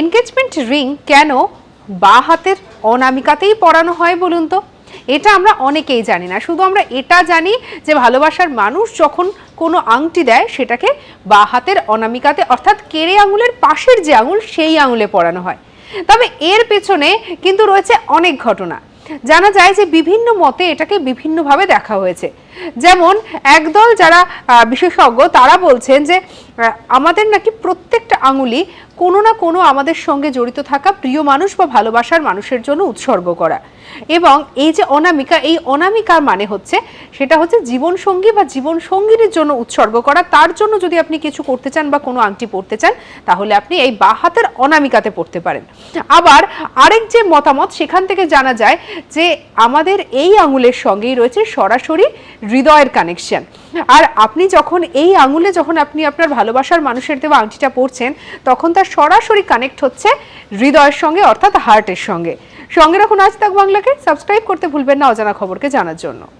Engagement ring কেন বা হাতের অনামিকাতেই পরানো হয় বলুন তো? এটা আমরা অনেকেই জানি না। শুধু আমরা এটা জানি যে ভালোবাসার মানুষ যখন কোনো আংটি দেয়, সেটাকে বা হাতের অনামিকাতে, অর্থাৎ কেড়ে আঙুলের পাশের যে আঙুল, সেই আঙুলে পরানো হয়। তবে এর পেছনে কিন্তু রয়েছে অনেক ঘটনা। জানা যায় যে বিভিন্ন মতে এটাকে বিভিন্নভাবে দেখা হয়েছে। যেমন একদল যারা বিশেষজ্ঞ, তারা বলছেন যে আমাদের নাকি প্রত্যেকটা আঙুলি কোনো না কোনো আমাদের সঙ্গে জড়িত থাকা প্রিয় মানুষ বা ভালোবাসার মানুষের জন্য উৎসর্গ করা। এবং এই যে অনামিকা, এই অনামিকার মানে হচ্ছে, সেটা হচ্ছে জীবন সঙ্গী বা জীবন সঙ্গীর জন্য উৎসর্গ করা। তার জন্য যদি আপনি কিছু করতে চান বা কোনো আংটি পড়তে চান, তাহলে আপনি এই বা হাতের অনামিকাতে পড়তে পারেন। আবার আরেক যে মতামত, সেখান থেকে জানা যায় যে, আমাদের এই আঙুলের সঙ্গেই রয়েছে সরাসরি হৃদয়ের কানেকশন আর আপনি যখন এই আঙুলে যখন আপনি আপনার ভালোবাসার মানুষের দেওয়া আংটিটা পড়ছেন তখন তার সরাসরি কানেক্ট হচ্ছে হৃদয়ের সঙ্গে, অর্থাৎ হার্টের সঙ্গে। সঙ্গে রাখুন আজ তাক বাংলাকে। সাবস্ক্রাইব করতে ভুলবেন না অজানা খবরকে জানার জন্য।